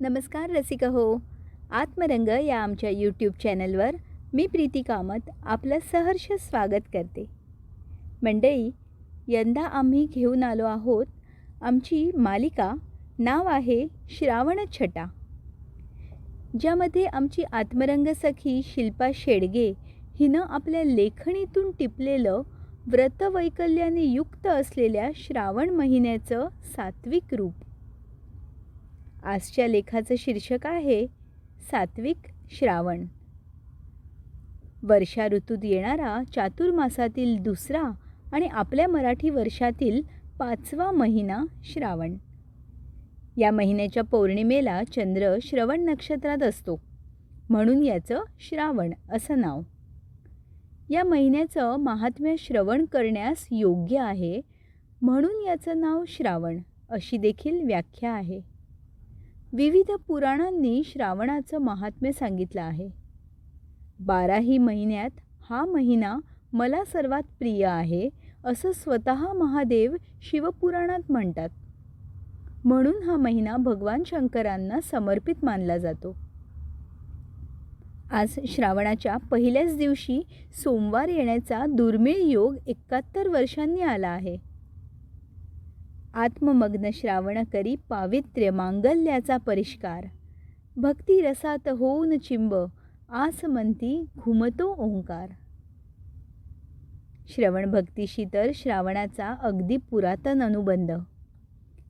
नमस्कार रसिका हो. आत्मरंग या आमच्या यूट्यूब चॅनलवर मी प्रीती कामत आपलं सहर्ष स्वागत करते. मंडळी यंदा आम्ही घेऊन आलो आहोत आमची मालिका नाव आहे श्रावण छटा. ज्यामध्ये आमची आत्मरंग सखी शिल्पा शेडगे हिनं आपल्या लेखणीतून टिपलेलं व्रतवैकल्याने युक्त असलेल्या श्रावण महिन्याचं सात्विक रूप. आजच्या लेखाचं शीर्षक आहे सात्विक श्रावण. वर्षा ऋतूत येणारा चातुर्मासातील दुसरा आणि आपल्या मराठी वर्षातील पाचवा महिना श्रावण. या महिन्याच्या पौर्णिमेला चंद्र श्रवण नक्षत्रात असतो. म्हणून याचं श्रावण असं नाव. या महिन्याचं महात्म्य श्रवण करण्यास योग्य आहे म्हणून याचं नाव श्रावण अशी देखील व्याख्या आहे. विविध पुराणांनी श्रावणाचं महात्म्य सांगितलं आहे. बाराही महिन्यात हा महिना मला सर्वात प्रिय आहे असं स्वतः महादेव शिवपुराणात म्हणतात. म्हणून हा महिना भगवान शंकरांना समर्पित मानला जातो. आज श्रावणाच्या पहिल्याच दिवशी सोमवार येण्याचा दुर्मिळ योग एकाहत्तर वर्षांनी आला आहे. आत्ममग्न श्रावण करी पावित्र्य मांगल्याचा परिष्कार. भक्ती रसात होऊन चिंब आसमंती घुमतो ओंकार. श्रवण भक्तीशी तर श्रावणाचा अगदी पुरातन अनुबंध.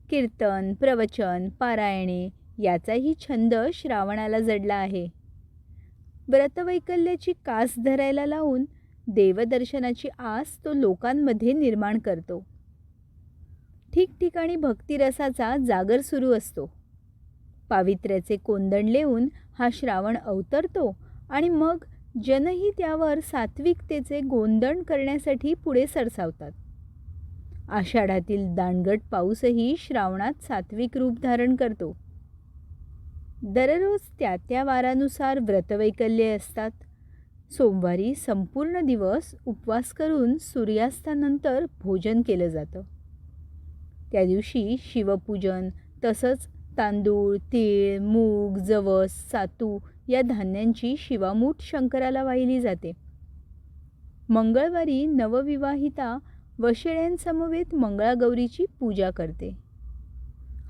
कीर्तन प्रवचन पारायणे याचाही छंद श्रावणाला जडला आहे. व्रतवैकल्याची कास धरायला लावून देवदर्शनाची आस तो लोकांमध्ये निर्माण करतो. ठिकठिकाणी भक्तिरसाचा जागर सुरू असतो. पावित्र्याचे कोंदण लेऊन हा श्रावण अवतरतो आणि मग जनही त्यावर सात्विकतेचे गोंदण करण्यासाठी पुढे सरसावतात. आषाढातील दांडगट पाऊसही श्रावणात सात्विक रूप धारण करतो. दररोज त्या त्या वारानुसार व्रतवैकल्ये असतात. सोमवारी संपूर्ण दिवस उपवास करून सूर्यास्तानंतर भोजन केलं जातं. त्या दिवशी शिवपूजन तसंच तांदूळ तीळ मूग जवस सातू या धान्यांची शिवामूठ शंकराला वाहिली जाते. मंगळवारी नवविवाहिता वशिळ्यांसमवेत मंगळागौरीची पूजा करते.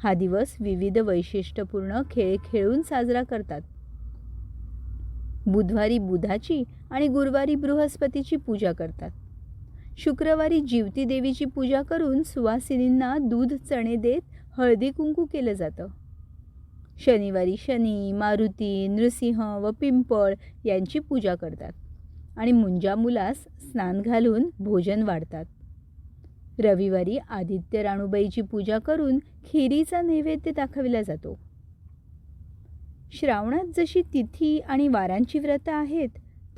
हा दिवस विविध वैशिष्ट्यपूर्ण खेळ खेळून साजरा करतात. बुधवारी बुधाची आणि गुरुवारी बृहस्पतीची पूजा करतात. शुक्रवारी जीवती देवीची पूजा करून सुवासिनींना दूध चणे देत हळदी कुंकू केलं जातं. शनिवारी शनी मारुती नृसिंह व पिंपळ यांची पूजा करतात आणि मुंजा मुलास स्नान घालून भोजन वाढतात. रविवारी आदित्य राणूबाईची पूजा करून खिरीचा नैवेद्य दाखविला जातो. श्रावणात जशी तिथी आणि वारांची व्रतं आहेत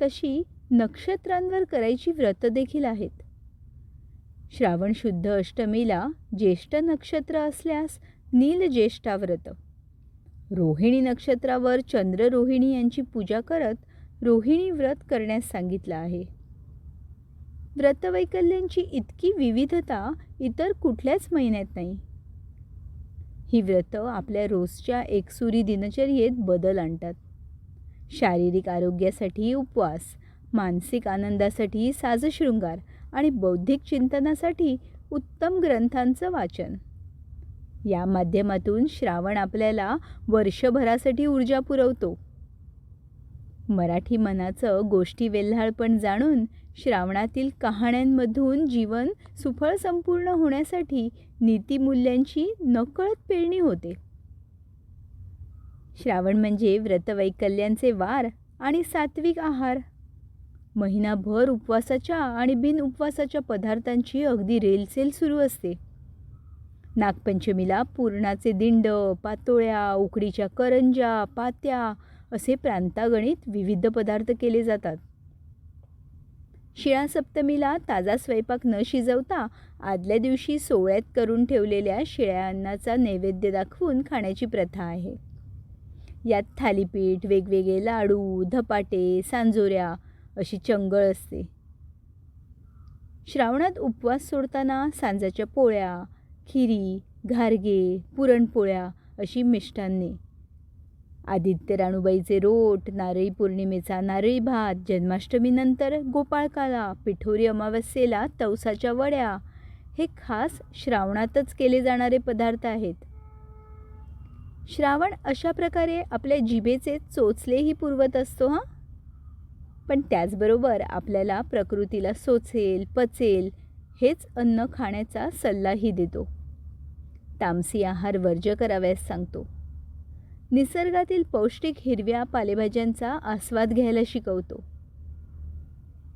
तशी नक्षत्रांवर करायची व्रतं देखील आहेत. श्रावण शुद्ध अष्टमीला ज्येष्ठ नक्षत्र असल्यास नील व्रत रोहिणी नक्षत्रावर चंद्र रोहिणी यांची पूजा करत रोहिणी व्रत करण्यास सांगितलं आहे. व्रतवैकल्यांची इतकी विविधता इतर कुठल्याच महिन्यात नाही. ही व्रतं आपल्या रोजच्या एकसुरी दिनचर्येत बदल आणतात. शारीरिक आरोग्यासाठी उपवास मानसिक आनंदासाठी साजशृंगार आणि बौद्धिक चिंतनासाठी उत्तम ग्रंथांचं वाचन. या माध्यमातून श्रावण आपल्याला वर्षभरासाठी ऊर्जा पुरवतो. मराठी मनाचं गोष्टी वेल्हाळपण जाणून श्रावणातील कहाण्यांमधून जीवन सुफळ संपूर्ण होण्यासाठी नीतिमूल्यांची नकळत पेरणी होते. श्रावण म्हणजे व्रतवैकल्यांचे वार आणि सात्विक आहार. महिनाभर उपवासाच्या आणि बिन उपवासाच्या पदार्थांची अगदी रेलसेल सुरू असते. नागपंचमीला पूर्णाचे दिंड पातोळ्या उकडीच्या करंजा पात्या असे प्रांतागणित विविध पदार्थ केले जातात. शिळा सप्तमीला ताजा स्वयंपाक न शिजवता आदल्या दिवशी सोहळ्यात करून ठेवलेल्या शिळ्या अन्नाचा नैवेद्य दाखवून खाण्याची प्रथा आहे. यात थालीपीठ वेगवेगळे लाडू धपाटे सांजोऱ्या अशी चंगळ असते. श्रावणात उपवास सोडताना सांजाच्या पोळ्या खिरी घारगे पुरणपोळ्या अशी मिष्टान्ने आदित्य राणूबाईचे रोट नारळी पौर्णिमेचा नारळी भात जन्माष्टमीनंतर गोपाळकाला पिठोरी अमावस्येला तवसाच्या वड्या हे खास श्रावणातच केले जाणारे पदार्थ आहेत. श्रावण अशा प्रकारे आपल्या जिभेचे चोचलेही पुरवत असतो हां? पण त्याचबरोबर आपल्याला प्रकृतीला सोचेल पचेल हेच अन्न खाण्याचा सल्लाही देतो. तामसी आहार वर्ज्य कराव्यास सांगतो. निसर्गातील पौष्टिक हिरव्या पालेभाज्यांचा आस्वाद घ्यायला शिकवतो.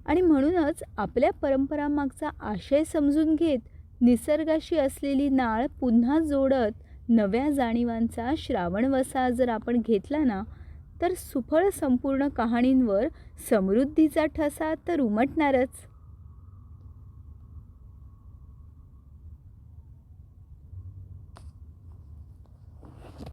आणि म्हणूनच आपल्या परंपरामागचा आशय समजून घेत निसर्गाशी असलेली नाळ पुन्हा जोडत नव्या जाणीवांचा श्रावण वसा जर आपण घेतला ना तर सुफळ संपूर्ण कहाणींवर समृद्धीचा ठसा तर उमटणारच.